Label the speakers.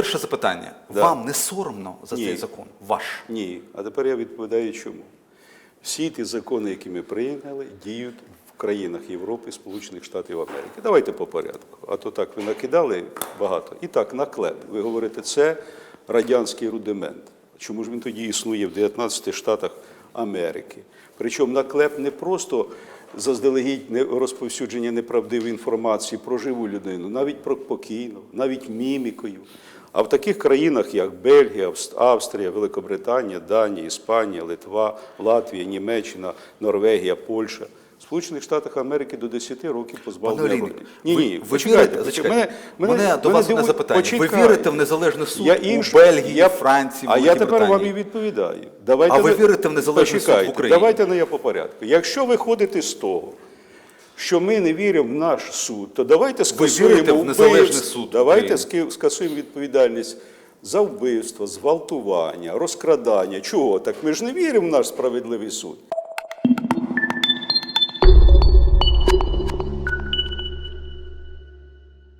Speaker 1: перше запитання.
Speaker 2: Да.
Speaker 1: Вам не соромно за
Speaker 2: Ні.
Speaker 1: цей закон? Ваш.
Speaker 2: Ні. А тепер я відповідаю чому. Всі ті закони, які ми прийняли, діють в країнах Європи, Сполучених Штатів Америки. Давайте по порядку. А то так ви накидали багато. І так, наклеп. Ви говорите, це радянський рудимент. Чому ж він тоді існує в 19 штатах Америки? Причому наклеп не просто заздалегідь не- розповсюдження неправдивої інформації про живу людину, навіть про покійну, навіть мімікою. А в таких країнах, як Бельгія, Австрія, Великобританія, Данія, Іспанія, Литва, Латвія, Німеччина, Норвегія, Польща, в Сполучених Штатах Америки до 10 років
Speaker 1: Пане
Speaker 2: позбавлення
Speaker 1: Олійник.
Speaker 2: Ні,
Speaker 1: ви,
Speaker 2: ні,
Speaker 1: ви
Speaker 2: почекайте,
Speaker 1: вірите,
Speaker 2: почекайте.
Speaker 1: зачекайте. Мене, до вас
Speaker 2: дивує-
Speaker 1: запитання. Ви вірите в незалежний суд
Speaker 2: Я
Speaker 1: у Бельгії,
Speaker 2: я-
Speaker 1: Франції,
Speaker 2: А я тепер вам і відповідаю. Давайте
Speaker 1: А ви
Speaker 2: не-
Speaker 1: вірите в незалежний суд в Україні?
Speaker 2: Давайте не я по порядку. Якщо ви ходите з того, що ми не віримо в наш суд, то давайте скасуємо
Speaker 1: вірите в незалежний суд
Speaker 2: Давайте скасуємо відповідальність за вбивство, зґвалтування, розкрадання. Чого? Так ми ж не віримо в наш справедливий суд.